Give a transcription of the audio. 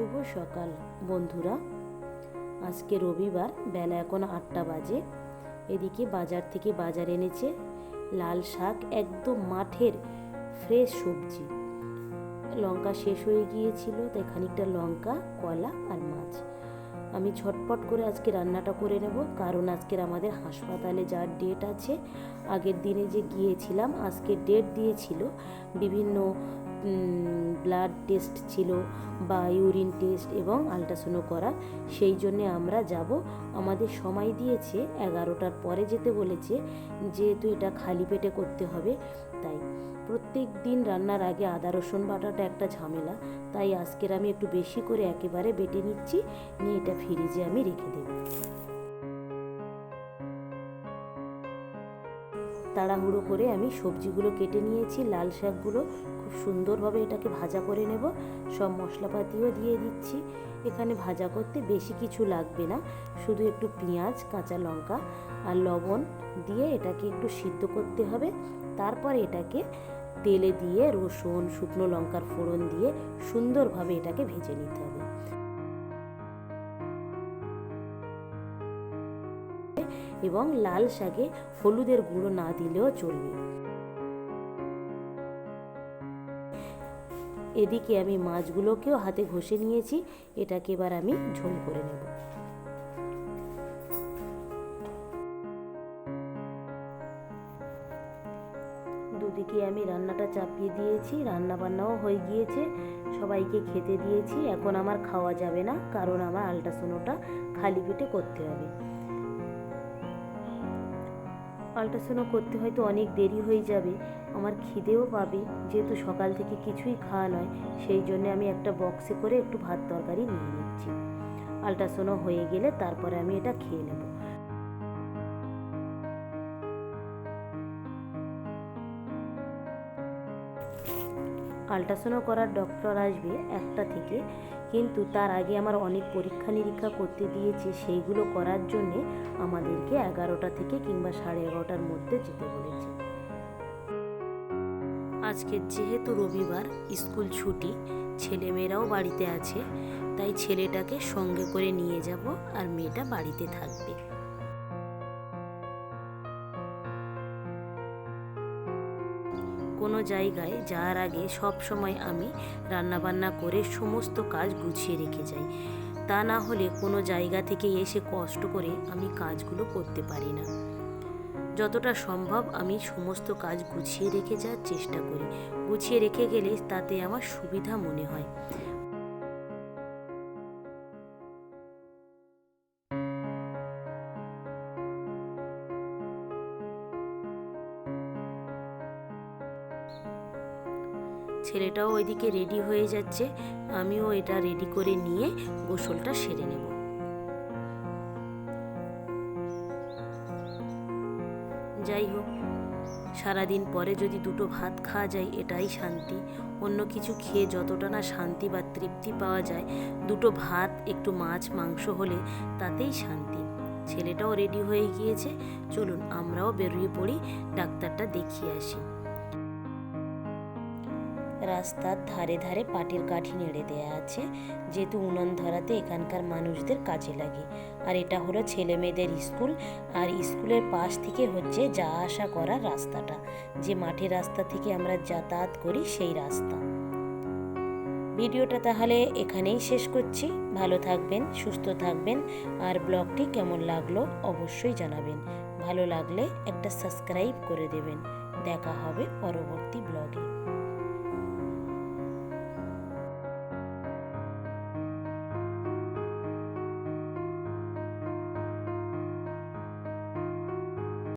শুভ সকাল, বন্ধুরা। আজকে রবিবার, বেলা এখন আটটা বাজে। এদিকে বাজার থেকে বাজার এনেছে লাল শাক, একদম মাঠের ফ্রেশ সবজি। লঙ্কা শেষ হয়ে গিয়েছিল, তাই খানিকটা লঙ্কা, কলা আর মাছ। আমি ছটপট করে আজকে রান্নাটা করে নেব, কারণ আজকের আমাদের হাসপাতালে যার ডেট আছে, আগের দিনে যে গিয়েছিলাম, আজকে ডেট দিয়েছিল। বিভিন্ন ব্লাড টেস্ট ছিল বা ইউরিন টেস্ট এবং আলট্রাসাউন্ড করা, সেই জন্যে আমরা যাব। আমাদের সময় দিয়েছে, এগারোটার পরে যেতে বলেছে, যেহেতু এটা খালি পেটে করতে হবে তাই। প্রত্যেক দিন রান্নার আগে আদা, রসুন বাটাটা একটা ঝামেলা, তাই আজকের আমি একটু বেশি করে একেবারে বেটে নিচ্ছি, নিয়ে এটা ফ্রিজে আমি রেখে দেবো। তাড়াহুড়ো করে আমি সবজিগুলো কেটে নিয়েছি, লাল শাকগুলো। খুব সুন্দরভাবে এটাকে ভাজা করে নেব। সব মশলাপাতিও দিয়ে দিচ্ছি। এখানে ভাজা করতে বেশি কিছু লাগবে না। শুধু একটু পেঁয়াজ, কাঁচা লঙ্কা আর লবণ দিয়ে এটাকে একটু সিদ্ধ করতে হবে। তারপর এটাকে তেলে দিয়ে রসুন, শুকনো লঙ্কার ফোড়ন দিয়ে সুন্দরভাবে এটাকে ভেজে নিতে হবে। এবং লাল শাকে হলুদের গুঁড়ো না দিলেও চলবে। এদিকে আমি মাছগুলোকেও হাতে ঘষে নিয়েছি, এটাকে এবার আমি ঝোল করে নেব। দুদিকে আমি রান্নাটা চাপিয়ে দিয়েছি রান্না বান্নাও হয়ে গিয়েছে, সবাইকে খেতে দিয়েছি, এখন আমার খাওয়া যাবে না, কারণ আমার আলট্রাসোনোটা খালি পেটে করতে হবে। আলট্রাসাউন্ড করতে হয়তো অনেক দেরি হয়ে যাবে। আমার খিদেও পাবে, যেহেতু সকাল থেকে কিছুই খাওয়া নয়, সেই জন্য আমি একটা বক্সে করে একটু ভাত তরকারি নিয়ে নিচ্ছি। আলট্রাসাউন্ড হয়ে গেলে তারপরে আমি এটা খেয়ে নেব। আলট্রাসাউন্ড করার ডক্টর আসবে একটা থেকে কিন্তু তার আগে আমার অনেক পরীক্ষা নিরীক্ষা করতে দিয়েছে। সেইগুলো করার জন্যে আমাদেরকে এগারোটা থেকে কিংবা সাড়ে এগারোটার মধ্যে যেতে বলেছে। আজকে যেহেতু রবিবার, স্কুল ছুটি, ছেলেমেয়েরাও বাড়িতে আছে, তাই ছেলেটাকে সঙ্গে করে নিয়ে যাব আর মেয়েটা বাড়িতে থাকবে। কোনো জায়গায় যাওয়ার আগে সব সময় আমি রান্নাবান্না করে সমস্ত কাজ গুছিয়ে রেখে যাই। তা না হলে কোনো জায়গা থেকে এসে কষ্ট করে আমি কাজগুলো করতে পারি না। যতটা সম্ভব আমি সমস্ত কাজ গুছিয়ে রেখে যাওয়ার চেষ্টা করি। গুছিয়ে রেখে গেলে তাতে আমার সুবিধা মনে হয়। ছেলেটাও ওইদিকে রেডি হয়ে যাচ্ছে। আমিও এটা রেডি করে নিয়ে গোসলটা সেরে নেব। যাই হোক, সারাদিন পরে যদি দুটো ভাত খাওয়া যায়, এটাই শান্তি। অন্য কিছু খেয়ে যতটা না শান্তি বা তৃপ্তি পাওয়া যায়, দুটো ভাত, একটু মাছ, মাংস হলে তাতেই শান্তি। ছেলেটাও রেডি হয়ে গিয়েছে। চলুন আমরাও বেরিয়ে পড়ি, ডাক্তারটা দেখিয়ে আসি। রাস্তার ধারে ধারে পাটের কাঠি নেড়ে দেয়া আছে, যেহেতু উনান ধরাতে এখানকার মানুষদের কাজে লাগে। আর এটা হলো ছেলে মেয়েদের স্কুল, আর স্কুলের পাশ থেকে হচ্ছে যা আসা করার রাস্তাটা। যে মাঠের রাস্তা থেকে আমরা যাতায়াত করি সেই রাস্তা। ভিডিওটা তাহলে এখানেই শেষ করছি। ভালো থাকবেন, সুস্থ থাকবেন, আর ব্লগটি কেমন লাগল অবশ্যই জানাবেন। ভালো লাগলে একটা সাবস্ক্রাইব করে দেবেন। দেখা হবে পরবর্তী